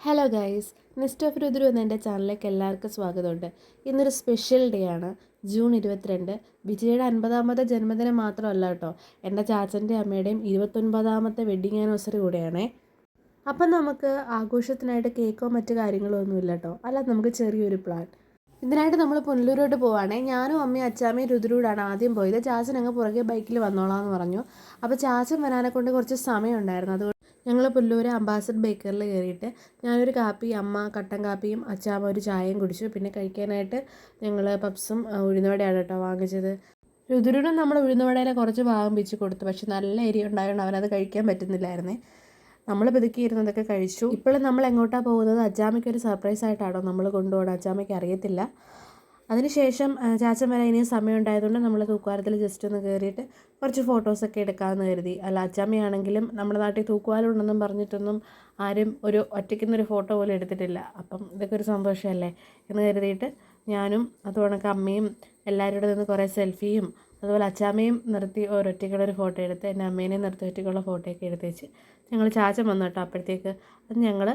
Hello guys mister രുദ്രു എന്ന എന്റെ ചാനലിലേക്ക് എല്ലാവർക്കും സ്വാഗതമുണ്ട്. ഇന്നൊരു സ്പെഷ്യൽ ഡേ ആണ്. ജൂൺ ഇരുപത്തിരണ്ട്. വിജയുടെ അൻപതാമത്തെ ജന്മദിനം മാത്രമല്ല കേട്ടോ. എന്റെ ചാച്ചന്റെ അമ്മയുടെയും ഇരുപത്തൊൻപതാമത്തെ വെഡ്ഡിങ് ആനിവേഴ്സറി കൂടെയാണേ. അപ്പം നമുക്ക് ആഘോഷത്തിനായിട്ട് കേക്കോ മറ്റു കാര്യങ്ങളോ ഒന്നുമില്ല കേട്ടോ. അല്ല നമുക്ക് ചെറിയൊരു പ്ലാൻ ഇതിനായിട്ട് നമ്മൾ പുനലൂരോട്ട് പോവാണേ. ഞാനും അമ്മയും അച്ചാമ്മയും രുദ്രൂടാണ് ആദ്യം പോയത്. ചാച്ചൻ അങ്ങ് പുറകെ ബൈക്കിൽ വന്നോളാം എന്ന് പറഞ്ഞു. അപ്പോൾ ചാച്ചൻ വരാനെ കൊണ്ട് കുറച്ച് സമയം ഉണ്ടായിരുന്നു അതുകൊണ്ട് ഞങ്ങൾ പുല്ലൂർ അംബാസഡർ ബേക്കറിൽ കയറിയിട്ട് ഞാനൊരു കാപ്പി അമ്മ കട്ടൻ കാപ്പിയും അച്ചാമ്മ ഒരു ചായയും കുടിച്ചു. പിന്നെ കഴിക്കാനായിട്ട് ഞങ്ങൾ പപ്സും ഉഴുന്നുവടയാണ് കേട്ടോ വാങ്ങിച്ചത്. രുദ്രനും നമ്മൾ ഉഴുന്നുവടയിലെ കുറച്ച് ഭാഗം പിച്ച് കൊടുത്തു. പക്ഷെ നല്ല എരി ഉണ്ടായതുകൊണ്ട് അവനത് കഴിക്കാൻ പറ്റുന്നില്ലായിരുന്നേ. നമ്മൾ ഇരുന്നതൊക്കെ കഴിച്ചു. ഇപ്പോഴും നമ്മൾ എങ്ങോട്ടാണ് പോകുന്നത്? അജാമയ്ക്ക് ഒരു സർപ്രൈസ് ആയിട്ടാണോ നമ്മൾ കൊണ്ടുപോകണം അജാമയ്ക്ക് അറിയത്തില്ല. അതിനുശേഷം ചാച്ചൻ വരെ ഇനിയും സമയം ഉണ്ടായതുകൊണ്ട് നമ്മൾ തൂക്കുവാരത്തിൽ ജസ്റ്റ് ഒന്ന് കയറിയിട്ട് കുറച്ച് ഫോട്ടോസൊക്കെ എടുക്കാമെന്ന് കരുതി. അല്ല അച്ചാമ്മയാണെങ്കിലും നമ്മുടെ നാട്ടിൽ തൂക്കുവാലുണ്ടെന്നും പറഞ്ഞിട്ടൊന്നും ആരും ഒരു ഒറ്റയ്ക്കുന്നൊരു ഫോട്ടോ പോലും എടുത്തിട്ടില്ല. അപ്പം ഇതൊക്കെ ഒരു സന്തോഷമല്ലേ എന്ന് കരുതിയിട്ട് ഞാനും അതുപോലെ അമ്മയും എല്ലാവരുടെ നിന്ന് കുറേ സെൽഫിയും അതുപോലെ അച്ചാമ്മയും നിർത്തി ഒരൊറ്റയ്ക്കുള്ള ഒരു ഫോട്ടോ എടുത്ത് എന്റെ അമ്മേനെയും നിർത്തി ഒറ്റയ്ക്കുള്ള ഫോട്ടോയൊക്കെ എടുത്ത് വെച്ച് ഞങ്ങൾ ചാച്ചൻ വന്നു കേട്ടോ അപ്പോഴത്തേക്ക്. അത് ഞങ്ങൾ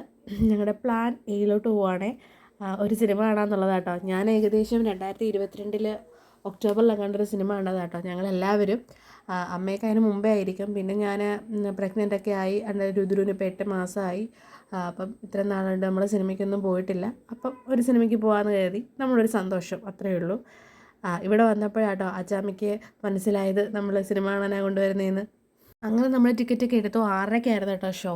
ഞങ്ങളുടെ പ്ലാൻ എയിലോട്ട് പോവുകയാണേ ഒരു സിനിമ കാണാമെന്നുള്ളതാട്ടോ ഞാൻ ഏകദേശം രണ്ടായിരത്തി ഇരുപത്തിരണ്ടിൽ ഒക്ടോബറിൽ കണ്ടൊരു സിനിമ കണ്ടത് കേട്ടോ ഞങ്ങളെല്ലാവരും അമ്മയൊക്കെ അതിന് മുമ്പേ ആയിരിക്കും. പിന്നെ ഞാൻ പ്രഗ്നന്റ് ഒക്കെ ആയി രുദ്രുവിന് ഇപ്പോൾ എട്ട് മാസമായി അപ്പം ഇത്രയും നാളുണ്ട് നമ്മൾ സിനിമയ്ക്കൊന്നും പോയിട്ടില്ല. അപ്പം ഒരു സിനിമയ്ക്ക് പോകാമെന്ന് കരുതി നമ്മളൊരു സന്തോഷം അത്രയേ ഉള്ളൂ. ഇവിടെ വന്നപ്പോഴാട്ടോ അച്ചാമ്മയ്ക്ക് മനസ്സിലായത് നമ്മൾ സിനിമ കാണാനാണ് കൊണ്ടുവരുന്നതെന്ന് അങ്ങനെ നമ്മൾ ടിക്കറ്റൊക്കെ എടുത്തു ആറരയ്ക്കായിരുന്നു കേട്ടോ ഷോ.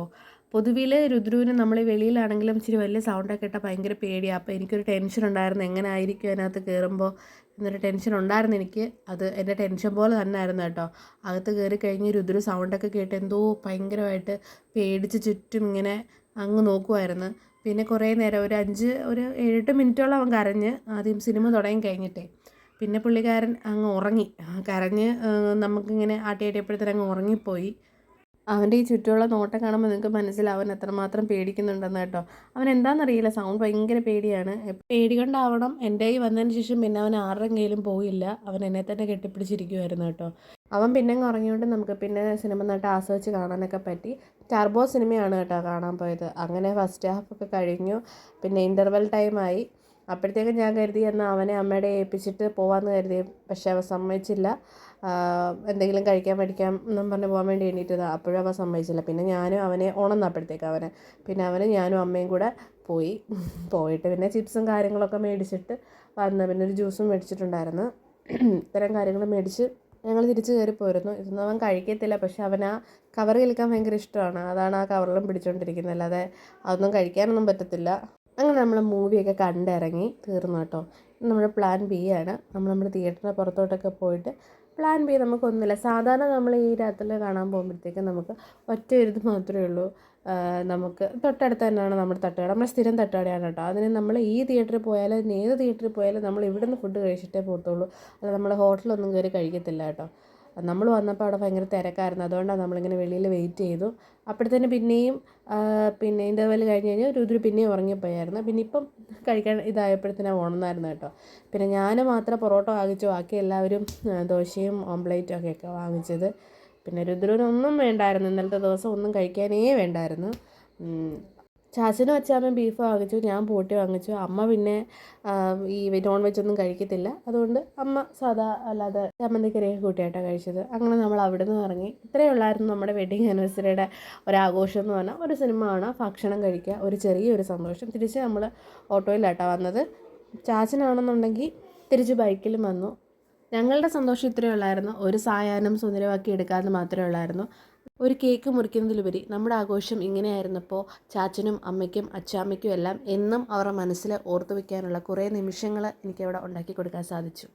പൊതുവിൽ രുദ്രുവിന് നമ്മൾ വെളിയിലാണെങ്കിലും ഇച്ചിരി വലിയ സൗണ്ടൊക്കെ ഇട്ടാൽ ഭയങ്കര പേടിയാണ് അപ്പോൾ എനിക്കൊരു ടെൻഷൻ ഉണ്ടായിരുന്നു. എങ്ങനെ ആയിരിക്കും അതിനകത്ത് കയറുമ്പോൾ എന്നൊരു ടെൻഷൻ ഉണ്ടായിരുന്നു എനിക്ക്. അത് എന്റെ ടെൻഷൻ പോലെ തന്നെ ആയിരുന്നു കേട്ടോ. അകത്ത് കയറി കഴിഞ്ഞ് രുദ്രു സൗണ്ടൊക്കെ കേട്ട് എന്തോ ഭയങ്കരമായിട്ട് പേടിച്ച് ചുറ്റും ഇങ്ങനെ അങ്ങ് നോക്കുമായിരുന്നു പിന്നെ കുറേ നേരം ഒരു അഞ്ച് ഒരു ഏഴെട്ട് മിനിറ്റോളം അവൻ കരഞ്ഞ് ആദ്യം സിനിമ തുടങ്ങി കഴിഞ്ഞിട്ടേ. പിന്നെ പുള്ളിക്കാരൻ അങ്ങ് ഉറങ്ങി. കരഞ്ഞ് നമുക്കിങ്ങനെ ആട്ടി അങ്ങ് ഉറങ്ങിപ്പോയി. അവന്റെ ഈ ചുറ്റുമുള്ള നോട്ടം കാണുമ്പോൾ നിങ്ങൾക്ക് മനസ്സിലാവും അവൻ എത്രമാത്രം പേടിക്കുന്നുണ്ടെന്ന് കേട്ടോ. അവൻ എന്താണെന്നറിയില്ല സൗണ്ട് ഭയങ്കര പേടിയാണ്. പേടി കൊണ്ടാവണം എന്റെ കൈ വന്നതിന് ശേഷം പിന്നെ അവൻ ആരുടെ കയ്യിലും പോയില്ല. അവൻ എന്നെ തന്നെ കെട്ടിപ്പിടിച്ചിരിക്കുമായിരുന്നു കേട്ടോ. അവൻ പിന്നെ ഉറങ്ങിയോണ്ട് നമുക്ക് പിന്നെ സിനിമ നട്ട് ആസ്വദിച്ച് കാണാനൊക്കെ പറ്റി. ടർബോ സിനിമയാണ് കേട്ടോ കാണാൻ പോയത്. അങ്ങനെ ഫസ്റ്റ് ഹാഫ് ഒക്കെ കഴിഞ്ഞു. പിന്നെ ഇന്റർവെൽ ടൈമായി അപ്പോഴത്തേക്കും ഞാൻ കരുതി എന്നാൽ അവനെ അമ്മയുടെ ഏൽപ്പിച്ചിട്ട് പോകാമെന്ന് കരുതി. പക്ഷേ അവ സമ്മതിച്ചില്ല. എന്തെങ്കിലും കഴിക്കാൻ പഠിക്കാം എന്നും പറഞ്ഞ് പോകാൻ വേണ്ടി എണീറ്റതാണ് അപ്പോഴും അവൻ സമ്മതിച്ചില്ല. പിന്നെ ഞാനും അവനെ ഉണന്നപ്പോഴത്തേക്ക് അവനെ. പിന്നെ അവന് ഞാനും അമ്മയും കൂടെ പോയി. പോയിട്ട് പിന്നെ ചിപ്സും കാര്യങ്ങളൊക്കെ മേടിച്ചിട്ട് വന്ന്. പിന്നെ ഒരു ജ്യൂസും മേടിച്ചിട്ടുണ്ടായിരുന്നു. ഇത്തരം കാര്യങ്ങൾ മേടിച്ച് ഞങ്ങൾ തിരിച്ച് കയറി പോയിരുന്നു ഇതൊന്നും അവൻ കഴിക്കത്തില്ല. പക്ഷെ അവൻ ആ കവർ കേൾക്കാൻ ഭയങ്കര ഇഷ്ടമാണ്. അതാണ് ആ കവറിലും പിടിച്ചുകൊണ്ടിരിക്കുന്നത് അല്ലാതെ അതൊന്നും കഴിക്കാനൊന്നും പറ്റത്തില്ല. അങ്ങനെ നമ്മൾ മൂവിയൊക്കെ കണ്ടിറങ്ങി തീർന്നു കേട്ടോ. നമ്മുടെ പ്ലാൻ ബി ആണ്. നമ്മൾ നമ്മുടെ തിയേറ്ററിന്റെ പുറത്തോട്ടൊക്കെ പോയിട്ട് പ്ലാൻ ബി നമുക്കൊന്നുമില്ല. സാധാരണ നമ്മൾ ഈ രാത്രിയിൽ കാണാൻ പോകുമ്പോഴത്തേക്കും നമുക്ക് ഒറ്റ ഒരു മാത്രമേ ഉള്ളൂ. നമുക്ക് തൊട്ടടുത്ത് തന്നെയാണ് നമ്മുടെ തട്ടുകട. നമ്മുടെ സ്ഥിരം തട്ടുകടയാണ് കേട്ടോ. അതിന് നമ്മൾ ഈ തിയേറ്ററിൽ പോയാലും ഏത് തിയേറ്ററിൽ പോയാലും നമ്മൾ ഇവിടുന്ന് ഫുഡ് കഴിച്ചിട്ടേ പോകത്തുള്ളൂ. അല്ല നമ്മൾ ഹോട്ടലൊന്നും കയറി കഴിക്കത്തില്ല കേട്ടോ. നമ്മൾ വന്നപ്പോൾ അവിടെ ഭയങ്കര തിരക്കായിരുന്നു. അതുകൊണ്ടാണ് നമ്മളിങ്ങനെ വെളിയിൽ വെയിറ്റ് ചെയ്തു. അപ്പോഴത്തേന് പിന്നെയും പിന്നെ ഇന്റർവെൽ കഴിഞ്ഞ് കഴിഞ്ഞാൽ രുദ്രു പിന്നെയും ഉറങ്ങിപ്പോയായിരുന്നു. പിന്നെ ഇപ്പം കഴിക്കാൻ ഇതായപ്പോഴത്തേനും ഉണർന്നായിരുന്നു കേട്ടോ. പിന്നെ ഞാൻ മാത്രം പൊറോട്ട വാങ്ങിച്ചു. ബാക്കി എല്ലാവരും ദോശയും ഓംപ്ലേറ്റും ഒക്കെയൊക്കെ വാങ്ങിച്ചത്. പിന്നെ രുദ്രനൊന്നും വേണ്ടായിരുന്നു. ഇന്നലത്തെ ദിവസം ഒന്നും കഴിക്കാനേ വേണ്ടായിരുന്നു. ചാച്ചനും അച്ചാമ്മയും ബീഫ് വാങ്ങിച്ചു ഞാൻ പോട്ടി വാങ്ങിച്ചു. അമ്മ പിന്നെ ഈ നോൺ വെജ് ഒന്നും കഴിക്കത്തില്ല. അതുകൊണ്ട് അമ്മ സാധാ അല്ലാതെ ചമ്മന്തിക്കറിയൊക്കെ കൂട്ടിയായിട്ടാണ് കഴിച്ചത്. അങ്ങനെ നമ്മൾ അവിടെ നിന്ന് ഇറങ്ങി. ഇത്രയേ ഉള്ളായിരുന്നു നമ്മുടെ വെഡിങ് ആനിവേഴ്സറിയുടെ ഒരാഘോഷം എന്ന് പറഞ്ഞാൽ. ഒരു സിനിമ കാണാം ഭക്ഷണം കഴിക്കുക. ഒരു ചെറിയൊരു സന്തോഷം. തിരിച്ച് നമ്മൾ ഓട്ടോയിലാട്ടാണ് വന്നത്. ചാച്ചനാണെന്നുണ്ടെങ്കിൽ തിരിച്ച് ബൈക്കിലും വന്നു. ഞങ്ങളുടെ സന്തോഷം ഇത്രയേ ഉള്ളായിരുന്നു. ഒരു സായാഹ്നം സുന്ദരമാക്കി എടുക്കാമെന്ന് മാത്രമേ ഉള്ളായിരുന്നു. ഒരു കേക്ക് മുറിക്കുന്നതിലുപരി നമ്മുടെ ആഘോഷം ഇങ്ങനെയായിരുന്നപ്പോൾ ചാച്ചനും അമ്മയ്ക്കും അച്ചാമ്മയ്ക്കും എല്ലാം എന്നും അവരുടെ മനസ്സിൽ ഓർത്തു വയ്ക്കാനുള്ള കുറേ നിമിഷങ്ങൾ എനിക്കവിടെ ഉണ്ടാക്കി കൊടുക്കാൻ സാധിച്ചു.